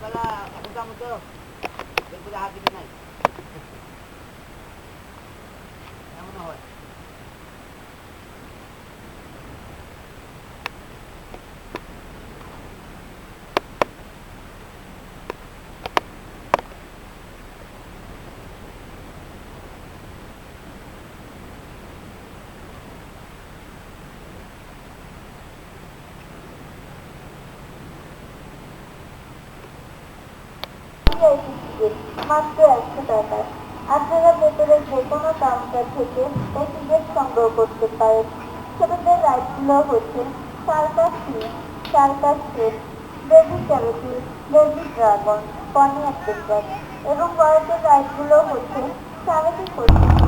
সকালবেলা এখন তো এরপরে হাত দিবে নাই এমন হয় ভিআইপি এসেছি মাত্র একশো টাকায় আপনারা ভেতরের যে কোনো কাউন্টার থেকে টিকিট সংগ্রহ করতে পারেন। ছোটদের রাইডগুলো হচ্ছে circus scene circus set baby carousel baby dragon, pony adventure এবং বড়দের রাইডগুলো হচ্ছে স্যামিটি কোচিং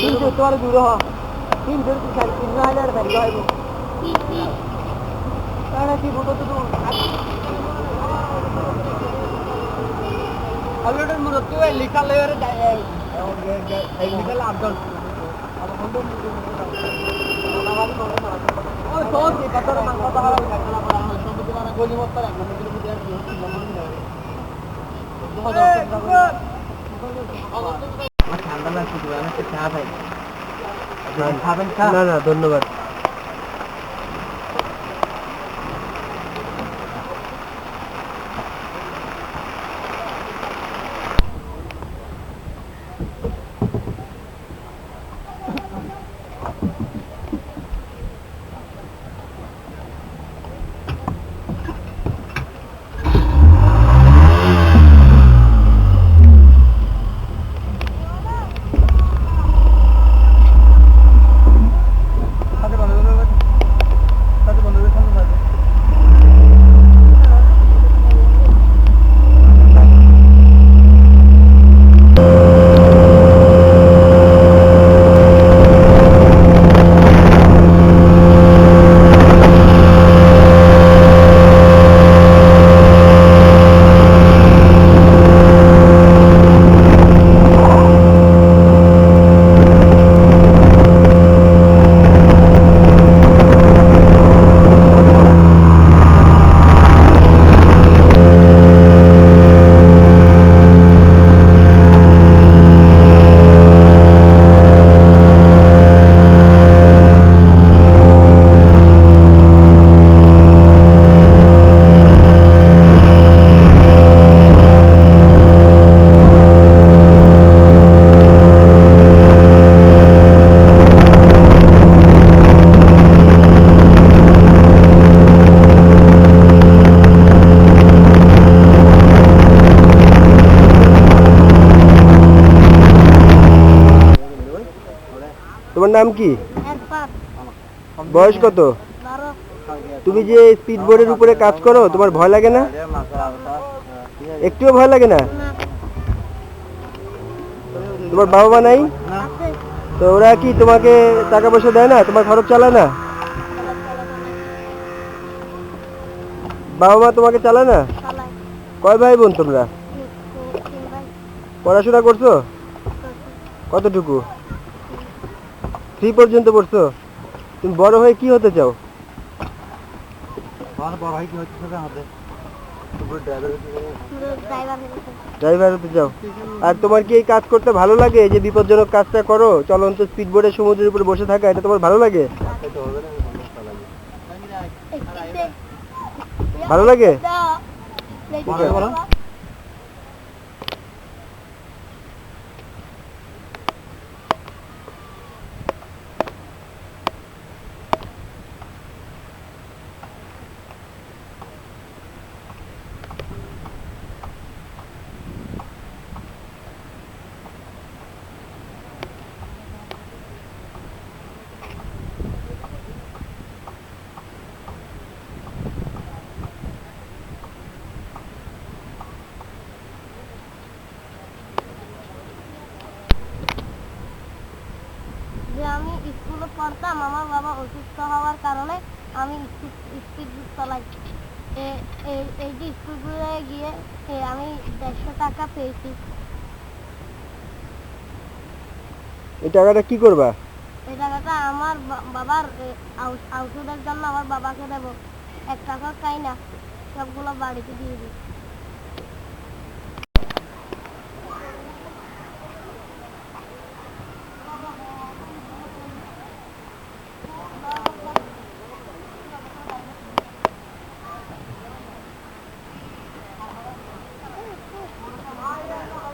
কিন্তু তোমার দূরে হ কিন্তু খালি তিন হাজার ফেরি গাইব তাহলে কি বলতো তো অলরেডি মুরতি ওই লিখা লেয়ারে লিখা আবদল ওই সব কি কত মাংস পাহাড় খেলা করা হয় সব গলি মত করে মন্দির মধ্যে হচ্ছে ঠান্ডা লাগছে আমি চা খাই খাবেন না না ধন্যবাদ। নাম কি? বয়স কত? তুমি যে স্পিড বোর্ডের উপরে কাজ করো তোমার ভয় লাগে না? একটুও ভয় লাগে না? তোমার বাবা মা নাই তো ওরা কি তোমাকে টাকা পয়সা দেয় না? তোমার খরচ চালায় না? বাবা মা তোমাকে চালায় না? কয় ভাই বোন তোমরা পড়াশোনা করছ। কতটুকু? থ্রি পর্যন্ত পড়ছো? তুমি বড় হয়ে কি হতে চাও? বড় কি ড্রাইভার হতে চাও? আর তোমার কি এই কাজ করতে ভালো লাগে? যে বিপজ্জনক কাজটা করো চলন্ত স্পিড বোর্ডে সমুদ্রের উপরে বসে থাকা এটা তোমার ভালো লাগে? ভালো লাগে? যে আমি স্কুলে পড়তাম আমার বাবা অসুস্থ হওয়ার কারণে আমি স্পিড চালাই। এ- এই- যে স্কুলে গিয়ে আমি দেড়শো টাকা পেয়েছি। এই টাকাটা কি করবা? এই টাকাটা আমার বাবার ঔষধের জন্য আমার বাবাকে দেবো। এক টাকা খাই না সবগুলো বাড়িতে দিয়ে দিই।